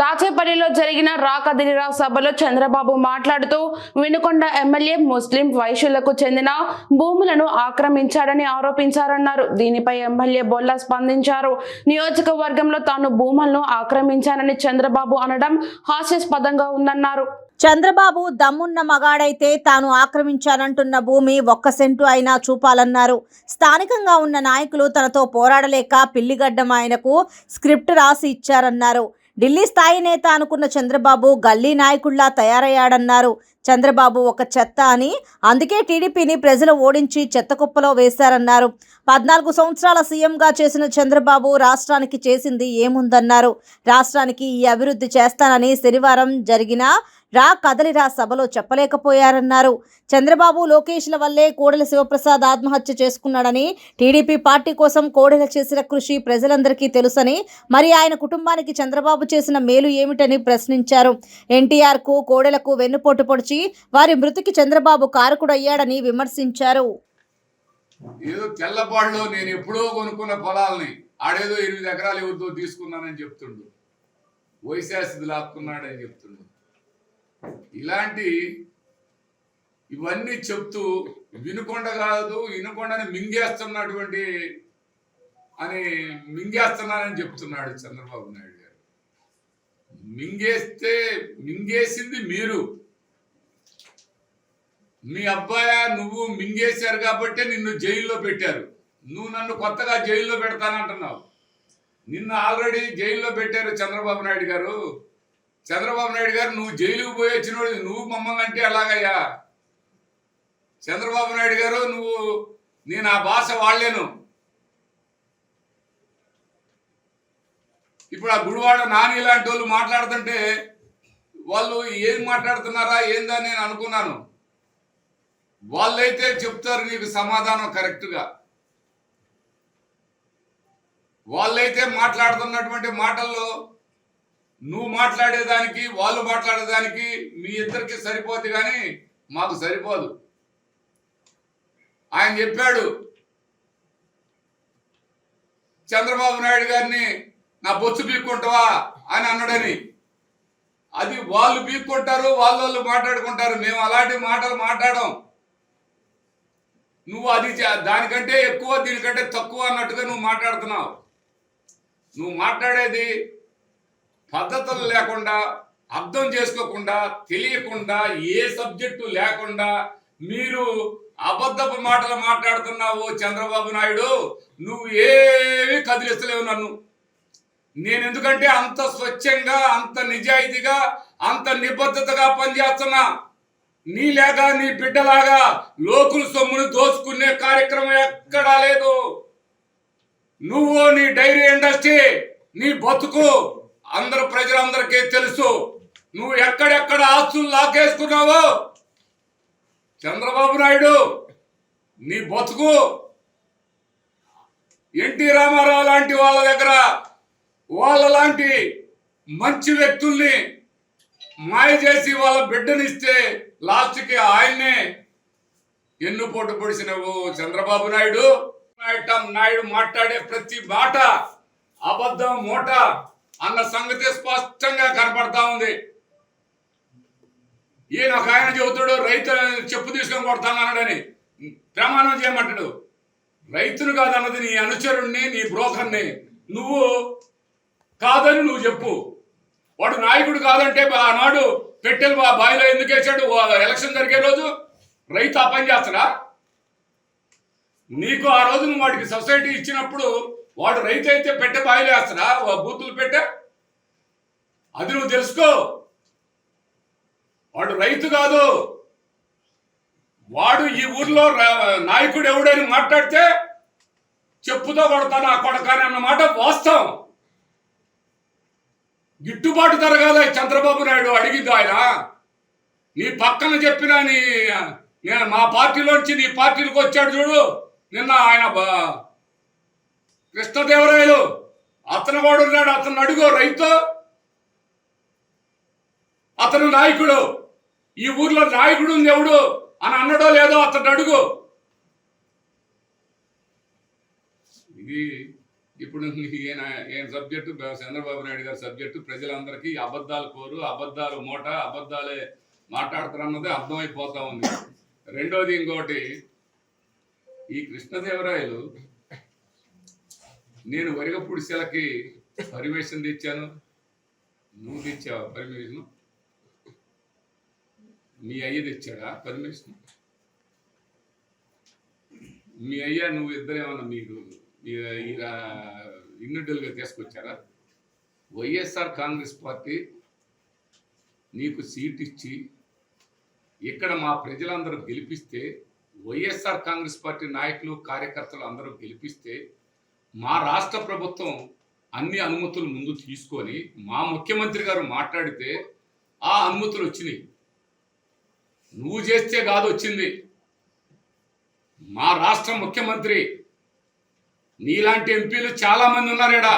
దాచేపల్లిలో జరిగిన రాకదిరిరా సభలో చంద్రబాబు మాట్లాడుతూ వినుకొండ ఎమ్మెల్యే ముస్లిం వైశ్యులకు చెందిన భూములను ఆక్రమించాడని ఆరోపించారన్నారు. దీనిపై ఎమ్మెల్యే బొల్ల స్పందించారు. నియోజకవర్గంలో తాను భూములను ఆక్రమించానని చంద్రబాబు అనడం హాస్యాస్పదంగా ఉందన్నారు. చంద్రబాబు దమ్మున్న మగాడైతే తాను ఆక్రమించానంటున్న భూమి ఒక్క సెంటు అయినా చూపాలన్నారు. స్థానికంగా ఉన్న నాయకులు తనతో పోరాడలేక పిల్లిగడ్డం ఆయనకు స్క్రిప్ట్ రాసి ఇచ్చారన్నారు. ఢిల్లీ స్థాయి నేత అనుకున్న చంద్రబాబు గల్లీ నాయకుల్లా తయారయ్యాడన్నారు. చంద్రబాబు ఒక చెత్త అని అందుకే టీడీపీని ప్రజలు ఓడించి చెత్త కుప్పలో వేశారన్నారు. పద్నాలుగు సంవత్సరాల సీఎంగా చేసిన చంద్రబాబు రాష్ట్రానికి చేసింది ఏముందన్నారు. రాష్ట్రానికి ఈ అభివృద్ధి చేస్తానని శనివారం జరిగిన రా కదలిరా సభలో చెప్పలేకపోయారన్నారు. చంద్రబాబు లోకేష్ల వల్లే కోడెల శివప్రసాద్ ఆత్మహత్య చేసుకున్నాడని టీడీపీ పార్టీ కోసం కోడెల చేసిన కృషి ప్రజలందరికీ తెలుసని మరి ఆయన కుటుంబానికి చంద్రబాబు చేసిన మేలు ఏమిటని ప్రశ్నించారు. ఎన్టీఆర్కు కోడెలకు వెన్నుపోటు పొడిచి వారి మృతికి చంద్రబాబు కారకుడయ్యాడని విమర్శించారు. ఏదో తెల్లపాడులో నేను ఎప్పుడో కొనుక్కున్న పొలాల్ని ఆడేదో ఎనిమిది ఎకరాలు ఎవరితో తీసుకున్నానని చెప్తుండు. వైశాసిది లాక్కున్నాడని చెప్తుండు. ఇలాంటి ఇవన్నీ చెప్తూ వినుకొండ కాదు వినుకొండని మింగేస్తున్నటువంటి అని మింగేస్తున్నానని చెప్తున్నాడు చంద్రబాబు నాయుడు గారు. మింగేస్తే మింగేసింది మీరు. మీ అబ్బాయ నువ్వు మింగేశారు కాబట్టి నిన్ను జైల్లో పెట్టారు. నువ్వు నన్ను కొత్తగా జైల్లో పెడతానంటున్నావు. నిన్ను ఆల్రెడీ జైల్లో పెట్టారు చంద్రబాబు నాయుడు గారు. చంద్రబాబు నాయుడు గారు నువ్వు జైలుకు పోయి వచ్చినోడు నువ్వు మమ్మల్ని అంటే ఎలాగయ్యా? చంద్రబాబు నాయుడు గారు నువ్వు నేను ఆ భాష వాడలేను. ఇప్పుడు ఆ గుడివాడ నాని ఇలాంటి వాళ్ళు మాట్లాడుతుంటే వాళ్ళు ఏం మాట్లాడుతున్నారా ఏందని నేను అనుకున్నాను. వాళ్ళైతే చెప్తారు నీకు సమాధానం కరెక్ట్గా. వాళ్ళైతే మాట్లాడుతున్నటువంటి మాటల్లో నువ్వు మాట్లాడేదానికి వాళ్ళు మాట్లాడేదానికి మీ ఇద్దరికి సరిపోద్ది కానీ మాకు సరిపోదు. ఆయన చెప్పాడు చంద్రబాబు నాయుడు గారిని నా బొచ్చు పీక్కుంటావా? అని అన్నాడని. అది వాళ్ళు పీక్కుంటారు వాళ్ళు వాళ్ళు మాట్లాడుకుంటారు. మేము అలాంటి మాటలు మాట్లాడడం నువ్వు అది దానికంటే ఎక్కువ దీనికంటే తక్కువ అన్నట్టుగా నువ్వు మాట్లాడుతున్నావు. నువ్వు మాట్లాడేది పద్ధతులు లేకుండా అర్థం చేసుకోకుండా తెలియకుండా ఏ సబ్జెక్టు లేకుండా మీరు అబద్ధపు మాటలు మాట్లాడుతున్నావు చంద్రబాబు నాయుడు. నువ్వు ఏమీ కదిలిస్తలేవు నన్ను. నేను ఎందుకంటే అంత స్వచ్ఛంగా అంత నిజాయితీగా అంత నిబద్ధతగా పనిచేస్తున్నా. నీలాగా నీ బిడ్డలాగా లోకుల సొమ్మును దోచుకునే కార్యక్రమం ఎక్కడా లేదు. నువ్వు నీ డైరీ ఇండస్ట్రీ నీ బతుకు అందరు ప్రజలందరికీ తెలుసు. నువ్వు ఎక్కడెక్కడ ఆస్తులు లాకేసుకున్నావో చంద్రబాబు నాయుడు నీ బతుకు. ఎన్టీ రామారావు లాంటి వాళ్ళ దగ్గర వాళ్ళ లాంటి మంచి వ్యక్తుల్ని మాయ చేసి వాళ్ళ బిడ్డనిస్తే లాస్ట్కి ఆయన్నే ఎన్నుపోటు పొడిచినవు చంద్రబాబు నాయుడు. నాయుడు నాయుడు మాట్లాడే ప్రతి మాట అబద్ధం మూట అన్న సంగతి స్పష్టంగా కనపడతా ఉంది. ఈయన ఒక ఆయన చెబుతాడు రైతు చెప్పు తీసుకొని కొడతానన్నాడని ప్రమాణం చేయమంటాడు. రైతును కాదన్నది నీ అనుచరుణ్ణి నీ బ్రోకర్ని. నువ్వు కాదని నువ్వు చెప్పు. వాడు నాయకుడు కాదంటే ఆనాడు పెట్టెలు మా బావిలో ఎందుకు వేసాడు ఎలక్షన్ జరిగే రోజు రైతు ఆ పని చేస్తాడా? నీకు ఆ రోజు నువ్వు వాడికి సొసైటీ ఇచ్చినప్పుడు వాడు రైతు అయితే పెట్టె బావిలో వేస్తాడా? వా- బూతులు పెట్టె. అది నువ్వు తెలుసుకో. వాడు రైతు కాదు. వాడు ఈ ఊర్లో నాయకుడు ఎవడని మాట్లాడితే చెప్పుతో కొడతాను ఆ కొడకాని అన్న మాట వాస్తవం. గిట్టుబాటు ధర కాదా చంద్రబాబు నాయుడు అడిగింది ఆయన. నీ పక్కన చెప్పిన నీ నేను మా పార్టీలోంచి నీ పార్టీలకు వచ్చాడు చూడు. నిన్న ఆయన కృష్ణదేవరాయలు అతను కూడా ఉన్నాడు అతను అడుగు రైతు. అతను నాయకుడు. ఈ ఊర్లో నాయకుడు ఉంది ఎవడు? అని అన్నడో లేదో అతను అడుగు. ఇది ఇప్పుడు ఈయన ఈయన సబ్జెక్టు చంద్రబాబు నాయుడు గారి సబ్జెక్టు ప్రజలందరికీ అబద్ధాలు కోరు అబద్ధాలు మూట అబద్ధాలే మాట్లాడుతారన్నది అర్థమైపోతా ఉంది. రెండోది ఇంకోటి ఈ కృష్ణదేవరాయలు నేను వరిగప్పుడు శిలకి పర్మిషన్ తెచ్చాను నువ్వు తెచ్చావా పర్మిషన్ మీ అయ్య తెచ్చాడా పర్మిషన్ మీ అయ్యా నువ్వు ఇద్దరేమన్నా మీరు ఇన్నిటల్గా తీసుకొచ్చారా? వైఎస్ఆర్ కాంగ్రెస్ పార్టీ నీకు సీట్ ఇచ్చి ఇక్కడ మా ప్రజలందరూ గెలిపిస్తే వైఎస్ఆర్ కాంగ్రెస్ పార్టీ నాయకులు కార్యకర్తలు అందరూ గెలిపిస్తే మా రాష్ట్ర ప్రభుత్వం అన్ని అనుమతులు ముందు తీసుకొని మా ముఖ్యమంత్రి గారు మాట్లాడితే ఆ అనుమతులు వచ్చినాయి. నువ్వు చేస్తే కాదు వచ్చింది. మా రాష్ట్ర ముఖ్యమంత్రి నీలాంటి ఎంపీలు చాలా మంది ఈడ